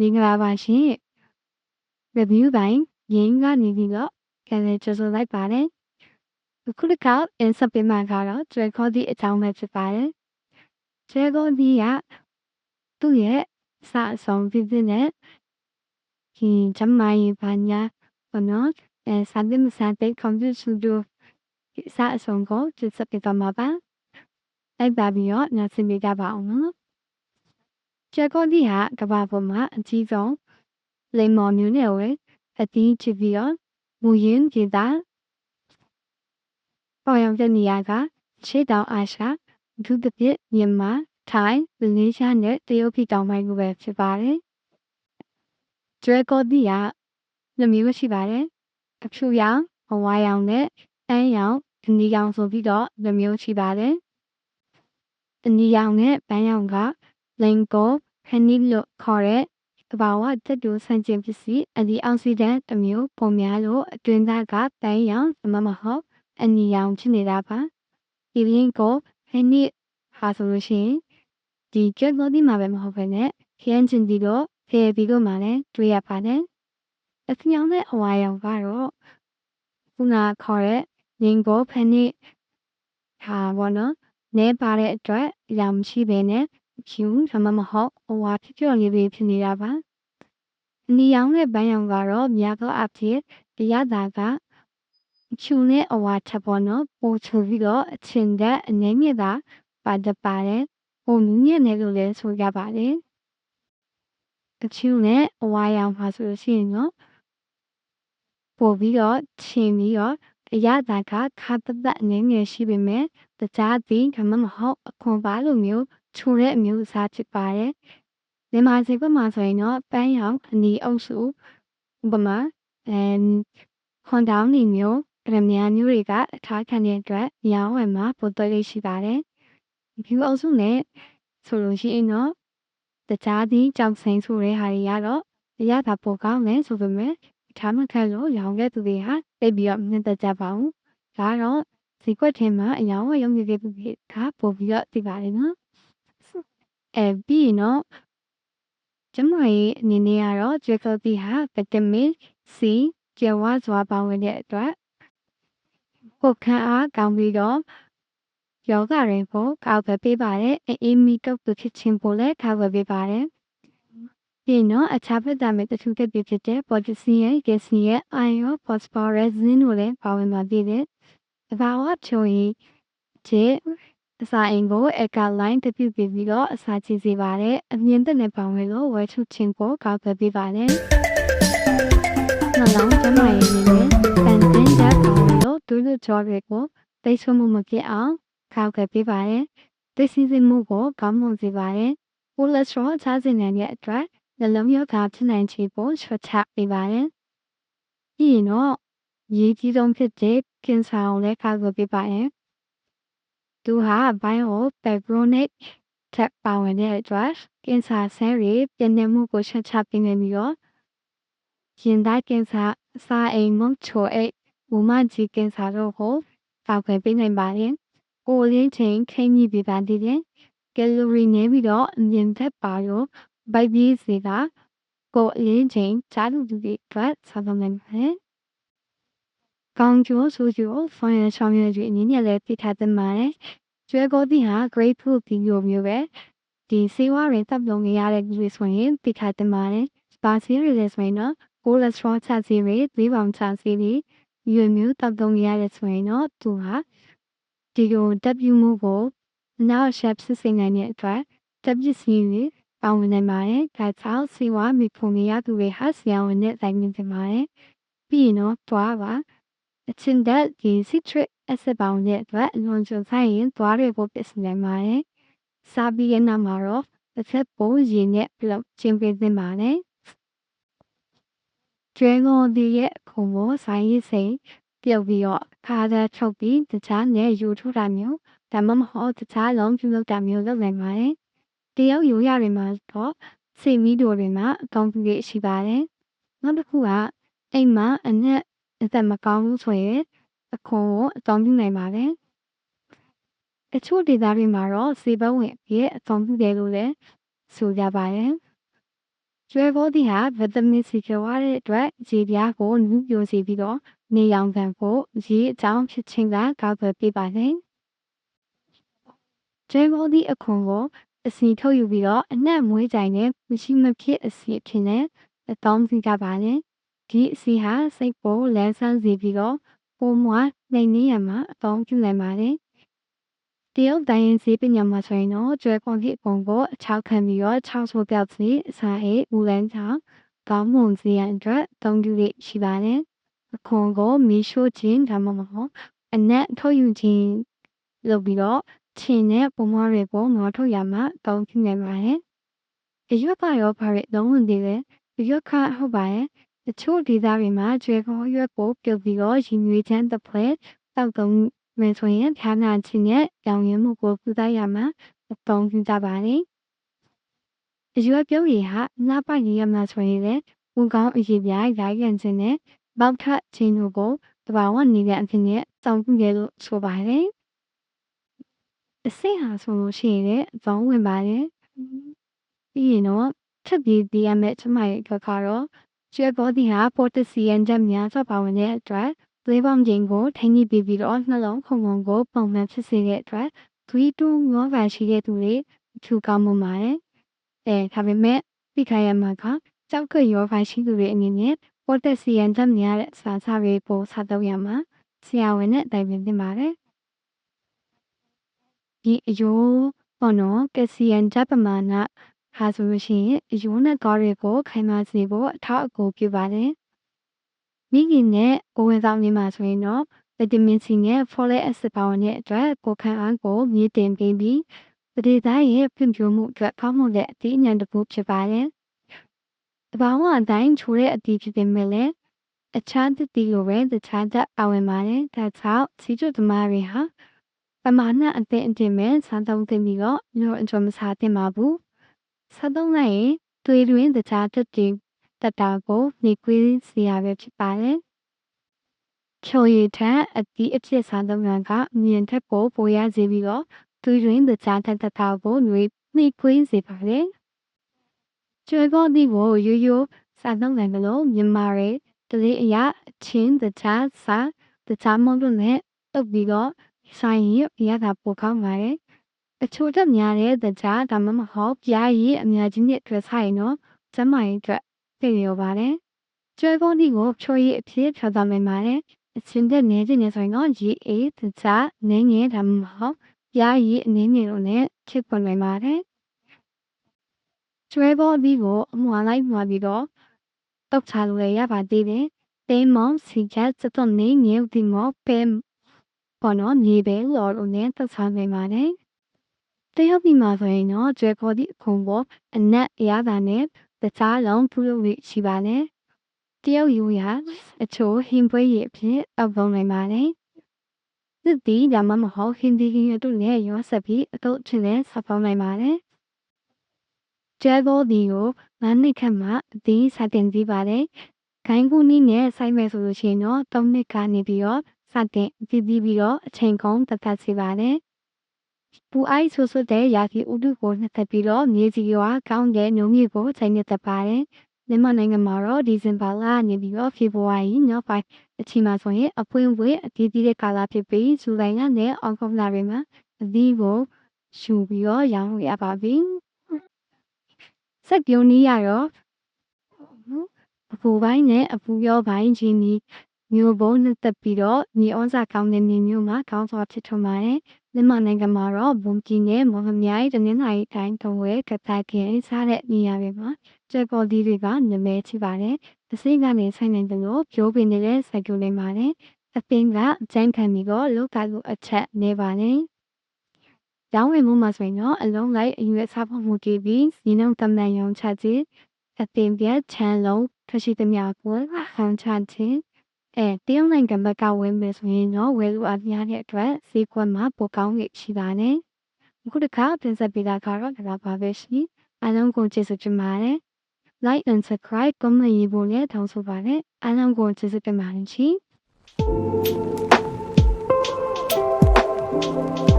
မင်္ဂလာပါရှင် review ပိုင်းရင်းကနေပြီးတော့ပြန်လည်ကြိုဆိုလိုက်ပါတယ်အခုတစ်ခါ insert ပေးမှာကတော့ Dragon ဒီအကြောင်းပဲဖြစ်ပါတယ် Dragon ဒီကသူ့ရဲ့စအဆုံးဖြစ်တဲ့နဲ့ဒီဂျမိုင်းဘာညာဘာနော်အဲစာတင်စာတဲ့ computer studio စအဆုံးကိုကျစပေးတော့မှာပါလိုက်ပါပြီးတော့နားဆင်ကြပါအောင်နော် ကျက်ကောဒီဟာကမ္ဘာပေါ်မှာအကြီးဆုံးလိမ္မော်မျိုးနဲ့ဝဲအတီးချပြီးတော့မူရင်းဒေသပေါ်ရောက်တဲ့နေရာကရှေ့တောင်အာရှဒုတိယမြန်မာထိုင်းမလေးရှားနဲ့တရုတ်ပြည်တောင်ပိုင်းကိုပဲဖြစ်ပါတယ်။ကျွဲကောဒီကနှစ်မျိုးရှိပါတယ်။အဖြူရောင်အဝါရောင်နဲ့အန်းရောင်အနီရောင်ဆိုပြီးတော့နှစ်မျိုးရှိပါတယ်။အနီရောင်နဲ့ပန်းရောင်က လင်ကိုဖနီလို့ခေါ်တဲ့သဘာဝတက်တူဆန့်ကျင်ပစ္စည်းအဒီအောက်ဆီဒန့်တစ်မျိုးပုံများလို့အတွင်းသားကပန်းရောင်မမဟုတ်အနီရောင်ဖြစ်နေတာပါဒီလင်းကိုဖနီဟာဆိုလို့ရှိရင်ဒီကျက်လို့ဒီမှာပဲမဟုတ်ဘဲနဲ့ခရမ်းချင်ဒီတော့ဖယ်ပြီးတော့မှလည်းတွေ့ရပါတယ်အစညောင်းတဲ့အဝါရောင်ကတော့ခုနခေါ်တဲ့ငင်ကိုဖနီဟာဘောနော်နဲပါတဲ့အတွက်အရာမရှိဘဲနဲ့ ဖြူဒါမှမဟုတ်ဟိုဟာဖြစ်ပျော်လေးတွေဖြစ်နေတာပါ။နီရောင်နဲ့ပန်းရောင်ကတော့များသောအားဖြင့်တရတာကဖြူနဲ့အဝါထပ်ပေါ်နော်ပိုချူပြီးတော့အချင်းတဲ့အငိမ့်မြတာပါတပါတယ်။ဟိုမြင့်မြင့်နေလို့လည်းဆိုကြပါတယ်။အဖြူနဲ့အဝါရောင်ပါဆိုလို့ရှိရင်တော့ပို့ပြီးတော့ချင်းပြီးတော့အရသာကခါတသက်အနေငယ်ရှိပေမဲ့တခြားသည်ကမမဟုတ်အခွန်ပါလိုမျိုး ချိုတဲ့အမျိုးအစားဖြစ်ပါတယ်။မြန်မာစကားမှာဆိုရင်တော့ပန်းရောင်အနီအုပ်စုဥပမာအဲခွန်တောင်းနေမျိုးဗရမယာမျိုးတွေကအထားခံတဲ့အတွက်ညောင်းဝယ်မှာပိုသွဲလေးရှိပါတယ်။ဖြူအုပ်စုနဲ့ဆိုလို့ရှိရင်တော့တခြားသည့်ကြောင်စိန်ဆိုတဲ့ဟာတွေကတော့အရသာပိုကောင်းတယ်ဆိုပေမဲ့ထားမခန့်လို့ရောင်တဲ့သူတွေဟာတိတ်ပြီးတော့မနှစ်သက်ကြပါဘူး။ဒါကတော့ဈေးကွက်ထဲမှာအယောင်ဝယ်ရုံနေတဲ့သူတွေကပို့ပြီးတော့သိပါတယ်နော်။ အဲပြီးရင်တော့ကျမရဲ့အနေနဲ့ကတော့ Jacobi ဟာ vitamin C ကျဝါစွာပါဝင်တဲ့အတွက်ကိုခန့်အားကောင်းပြီးတော့ယောဂရင်ကိုကောက်ပဲပေးပါတယ်အေးမီတုတ်ဖြစ်ခြင်းပိုလည်းကောက်ပဲပေးပါတယ်ပြီးတော့အခြားဗတာမင်တခုတည်းဖြစ်တဲ့ potassium, calcium, iron, phosphorus, zinc တို့လည်းပါဝင်ပါသေးတယ်။သဘာဝဖြိုရည် တဲ့အစာအိမ်ကိုအက်ကလိုင်းတပြုတ်ပြီးပြီးတော့အစာချေစေပါတယ်။အမြင့်တက်တဲ့ပေါင်ဝဲကိုဝဲထုချင်းကိုကောက်ပဲပေးပါတယ်။နှလုံးကျမရဲ့အနေနဲ့ပန်တင်တဲ့ပေါင်ဝဲကိုဒူးလူကြောတွေကိုတိတ်ဆွမှုမဖြစ်အောင်ကောက်ပဲပေးပါတယ်။သိစီစီမှုကိုကောင်းမွန်စေပါတယ်။ကိုလက်စထရောချစေနိုင်တဲ့အတွက်နှလုံးရောဂါဖြစ်နိုင်ခြေကိုချွတ်ချပေးပါတယ်။ပြီးရင်တော့ရေးကြီးဆုံးဖြစ်တဲ့ကင်ဆာကိုလည်းကောက်ပဲပေးပါတယ် သူဟာ Bio-Pavlonic ထက်ပါဝင်တဲ့အတွက် ကင်ဆာဆဲတွေပြည့်နေမှုကိုချက်ချပေးနေပြီးတော့ရင်သားကင်ဆာအစာအိမ်မုတ်ချိုအိတ်မူမကြီးကင်ဆာတို့ကိုကောက်ွယ်ပေးနိုင်ပါတယ်။ကိုလင်းချင်းခိမ့်မိပြပါသေးတယ်။ကယ်လိုရီနေပြီးတော့အမြင့်သက်ပါရောဗိုက်ပြီးစီကကိုအရင်ချင်းချားလူလူတွေအတွက်ဆောင်းနိုင်ပါတယ်။ ကောင်းကျိုးဆိုကျိုးဖွင့်ရဆောင်ရွက်ရေးအနေနဲ့လည်းပြထားသင့်ပါတယ်။ကျွဲကောသီးဟာ grapefruit ဒီလိုမျိုးပဲဒီဆေးဝါးတွေတပ်လုံနေရတဲ့လူတွေဆိုရင်ပြထားသင့်ပါတယ်။ပါစီရီလည်းဆိုရင်တော့ cholesterol ချစီတွေလေးပေါင်ချစီတွေရွေမျိုးတပ်လုံနေရတဲ့ဆိုရင်တော့သူဟာဒီလိုတက်ပြမှုကိုနောက်ရှက်ဖြစ်စေနိုင်တဲ့အတွက်တက်ပြစီတွေပေါဝင်နိုင်ပါတယ်။ဒါကြောင့်ဆေးဝါးမိဖုန်ရသူတွေဟာဆရာဝန်နဲ့တိုင်ပင်သင့်ပါတယ်။ပြီးရင်တော့တွားပါ အချင်းတက်ဒီ citric acid ပေါင်းတဲ့အတွက်အလွန်ကျွမ်းဆိုင်ရင်သွားတွေကိုပစ္စည်းနိုင်ပါတယ်။စားပြီးရဲ့နောက်မှာတော့တစ်ချက်ပိုးရင်နဲ့ပြလောက်ချင်းပေးသင့်ပါတယ်။ကျွဲငေါ်ဒီရဲ့ခုံကိုဆိုင်ရည်စိန်ပြုတ်ပြီးတော့ခါသားထုတ်ပြီးတခြားနဲ့ယူထုတ်တာမျိုးဒါမှမဟုတ်တခြားလုံးပြုလုပ်တာမျိုးလုပ်နိုင်ပါတယ်။တရုတ်ရိုးရတွေမှာတော့စိတ်မီးတို့တွေမှာအကောင့်ပြုရရှိပါတယ်။နောက်တစ်ခုကအိမ်မှာအနက် အသက်မကောင်းဘူးဆိုရင်အခွန်ကိုအသုံးပြုနိုင်ပါတယ်။တချို့ဒေသတွေမှာတော့ဈေးဘက်ဝင်အဖြစ်အသုံးပြုတယ်လို့လည်းဆိုကြပါတယ်ကျွဲဘောသီးဟာဗီတာမင်စီကျော်ရတဲ့အတွက်ခြေပြားကိုနူးပြိုစေပြီးတော့နေရောင်ခံဖို့ရေအကြောင်းဖြစ်ခြင်းကကောက်ွယ်ပေးပါတယ်။ကျွဲဘောသီးအခွန်ကိုအစီထုတ်ယူပြီးတော့အနက်မွေးကြိုင်နဲ့မရှိမဖြစ်အစီအဖြစ်နဲ့အသုံးပြုကြပါတယ်။ ဒီအစီဟာစိတ်ကိုလန်းဆန်းစေပြီးတော့ပိုမွားနေနေရမှာအသုံးပြုနိုင်ပါတယ်။တရုတ်တိုင်းရင်ဈေးပညာမှာဆိုရင်တော့ကျွဲကွန်ဖြစ်ပုံကိုအချောက်ခံပြီးတော့ချောက်ဆိုးပြောက်စီအစာအိတ်ဦးလန်းချောင်းကောင်းမွန်စေရန်အတွက်သုံးပြုရရှိပါတယ်။အခွန်ကိုမီးရှို့ခြင်းဒါမှမဟုတ်အနက်ထုတ်ယူခြင်းလုပ်ပြီးတော့ခြင်နဲ့ပုံမွားတွေကိုငေါထုတ်ရမှာသုံးပြုနိုင်ပါတယ်။အရွက်ကရောပါရသုံးဝင်သေးတယ်။အရွက်ကဟုတ်ပါတယ်။ တချို့ဒေသတွေမှာကျွဲကောရွက်ကိုပြုတ်ပြီးတော့ရင်ရွေးချမ်းတစ်ဖက်တောက်သုံးမယ်ဆိုရင်ဖြာနာခြင်းနဲ့ကြောင်ရင်းမှုကိုကုသရမှာအသုံးပြုကြပါတယ်။အရွက်ပြုတ်ရည်ဟာနားပိုက်ရရမှာဆိုရင်လည်းဝန်ကောင်းအရေးပြားရိုက်ရန်ခြင်းနဲ့ပေါက်ထခြင်းတို့ကိုတဘာဝနေတဲ့အဖြစ်နဲ့စောင့်ပြုရလို့ဆိုပါတယ်။အစိတ်ဟာဆိုလို့ရှိရင်လည်းအသုံးဝင်ပါတယ်။ပြီးရင်တော့ထပ်ပြီးဒီရမယ့်ကျမရဲ့အခါကတော့ ကျွဲဘောဒီဟာပေါ်တစီယန်ချက်များစွာပါဝင်တဲ့အတွက်သွေးပေါင်းခြင်းကိုထိန်းညှိပြီးပြီးတော့နှလုံးခုန်ခုန်ကိုပုံမှန်ဖြစ်စေတဲ့အတွက်သွေးတူးငေါပါရှိတဲ့သူတွေအထူးကောင်းမှုပါတယ်။အဲဒါပေမဲ့ပြီးခါရမှာကကြောက်ကရောပါရှိသူတွေအနေနဲ့ပေါ်တက်စီယန်ချက်များတဲ့စာစာတွေပို့စားတော့ရမှာဆရာဝန်နဲ့တိုင်ပင်သင့်ပါတယ်။ဒီအယိုးပေါ့နော်ကက်ဆီယန်ဓာတ်ပမာဏ ဟာဆိုလို့ရှိရင်အယိုးနဲ့ကောတွေကိုခိုင်မာစေဖို့အထောက်အကူပြုပါတယ်။မိခင်နဲ့ကိုဝင်ဆောင်နေမှာဆိုရင်တော့ဗီတာမင်စီနဲ့ဖောလိအက်ဆစ်ပါဝင်တဲ့အတွက်ကိုခံအားကိုမြင့်တင်ပေးပြီးပဒေသားရဲ့ဖွံ့ဖြိုးမှုအတွက်ကောင်းမွန်တဲ့အသည့်အဉာဏ်တစ်ခုဖြစ်ပါတယ်။တဘာဝအတိုင်းချိုးတဲ့အသည့်ဖြစ်ပေမဲ့လည်းအခြားသတိလိုပဲတခြားသက်ပါဝင်ပါတယ်။ဒါကြောင့်စီကျုသမားတွေဟာပမာဏအသင့်အတင်မဲ့စားသုံးသင့်ပြီးတော့မျိုးအကျော်မစားသင့်ပါဘူး။ စားသုံးလိုက်ရင်သွေးတွင်တခြားသက်တွေတက်တာကိုနေကွေးစေရပဲဖြစ်ပါတယ်။ဖြိုရည်ထက်အသည့်အဖြစ်စားသုံးရကမြင်ထက်ကိုပိုရစေပြီးတော့သွေးတွင်တခြားသက်တက်တာကိုနှွေးနှိကွေးစေပါတယ်။ကျွဲကောသည့်ကိုရိုးရိုးစားသုံးနိုင်တယ်လို့မြန်မာရဲ့တလေးအရာအချင်းတခြားစားတခြားမုန်းလို့နဲ့တုပ်ပြီးတော့ဆိုင်ရရတာပိုကောင်းပါတယ်။ အချို့တက်များတဲ့တခြားဒါမှမဟုတ်ပြားရည်အများကြီးနဲ့တွေ့ဆိုင်တော့ကျမရဲ့အတွက်သိရပါတယ်။ကျွဲပုံးဒီကိုဖြိုးရည်အဖြစ်ဖြောသွားနိုင်ပါတယ်။အချင်းတက်နေခြင်းနဲ့ဆိုရင်တော့ရေအေးတခြားနင်းငယ်ဒါမှမဟုတ်ပြားရည်အနေငယ်လို့နဲ့ဖြစ်ပေါ်နိုင်ပါတယ်။ကျွဲပုံးဒီကိုအမွာလိုက်မှာပြီးတော့တုတ်ချလို့ရပါသေးတယ်။တဲမောင်စီချက်စတော့နေငယ်ဒီမောပဲပေါ်တော့မြေပဲလော်လို့နဲ့တုတ်ချနိုင်ပါတယ်။ တရုတ်ပြည်မှာဆိုရင်တော့ကျွဲခေါ်သည့်အခွန်ပေါ်အနက်အရသာနဲ့တခြားလုံးပြုလုပ်ရရှိပါတယ်။တရုတ်ယူရာအချို့ဟင်ပွဲရအဖြစ်အပ်ပုံနိုင်ပါတယ်။သစ်တီဒါမှမဟုတ်ဟင်ဒီကင်းတို့လည်းရောဆက်ပြီးအတုပ်ထင်နဲ့ဆက်ပေါင်းနိုင်ပါတယ်။ကျဲဘောဒီကိုငါးနှစ်ခန့်မှအသီးစတင်ကြည့်ပါတယ်။ဂိုင်းကူနီးနဲ့ဆိုင်မယ်ဆိုလို့ရှိရင်တော့၃နှစ်ကနေပြီးတော့စတင်ကြည့်ပြီးတော့အချိန်ကုန်သက်သက်စေပါတယ်။ ပူအိုက်ဆူဆူတဲ့ရာသီဥတုကိုနှစ်သက်ပြီးတော့မြေကြီးရွာကောင်းတဲ့ညုံမြေကိုချိန်နေတတ်ပါတယ်။မြန်မာနိုင်ငံမှာတော့ဒီဇင်ဘာလနေပြီးတော့ဖေဖော်ဝါရီနောက်ပိုင်းအချိန်မှာဆိုရင်အပွင့်ပွင့်အတီးတီးတဲ့ကာလဖြစ်ပြီးဇူလိုင်လနဲ့အောက်တိုဘာလတွေမှာအသီးကိုရှူပြီးတော့ရောင်းရပါပြီ။စက်ပြုံးနီးရတော့အပူပိုင်းနဲ့အပူရောပိုင်းချင်းဒီ မျိုးပုံနှစ်သက်ပြီးတော့ညီဩဇာကောင်းတဲ့မြေမျိုးမှာကောင်းစွာဖြစ်ထွန်းပါတယ်။မြန်မာနိုင်ငံမှာတော့ဘုံပြည်နဲ့မော်ဟမြိုင်တနင်္သာရီတိုင်းထုံဝဲကတိုက်ကင်းစားတဲ့နေရာတွေမှာကျက်ကော်ဒီတွေကနမဲချပါတယ်။အစိမ့်ကနေဆိုင်နိုင်တယ်လို့ပြောပင်နေတဲ့စိုက်ကြိုနေပါတယ်။အပင်ကအကျန်းခံပြီးတော့လောကလူအချက်နေပါတယ်။ရောင်းဝယ်မှုမှာဆိုရင်တော့အလုံးလိုက်အရွယ်စားဖို့မူတည်ပြီးညီနှုံတမန်ရောင်ချခြင်းအပင်ပြချမ်းလုံးထရှိသမျှကိုဟန်ချခြင်း အဲတရုတ်နိုင်ငံဘက်ကဝင်မယ်ဆိုရင်တော့ဝယ်လူအားများတဲ့အတွက်ဈေးကွက်မှာပိုကောင်းရရှိပါတယ်။အခုတစ်ခါပြင်ဆက်ပေးတာကတော့ဒါပါပဲရှိ။အားလုံးကိုကျေးဇူးတင်ပါတယ်။ Like and subscribe ကမရေးဖို့လည်းတောင်းဆိုပါတယ်။အားလုံးကိုကျေးဇူးတင်ပါတယ်ရှင်။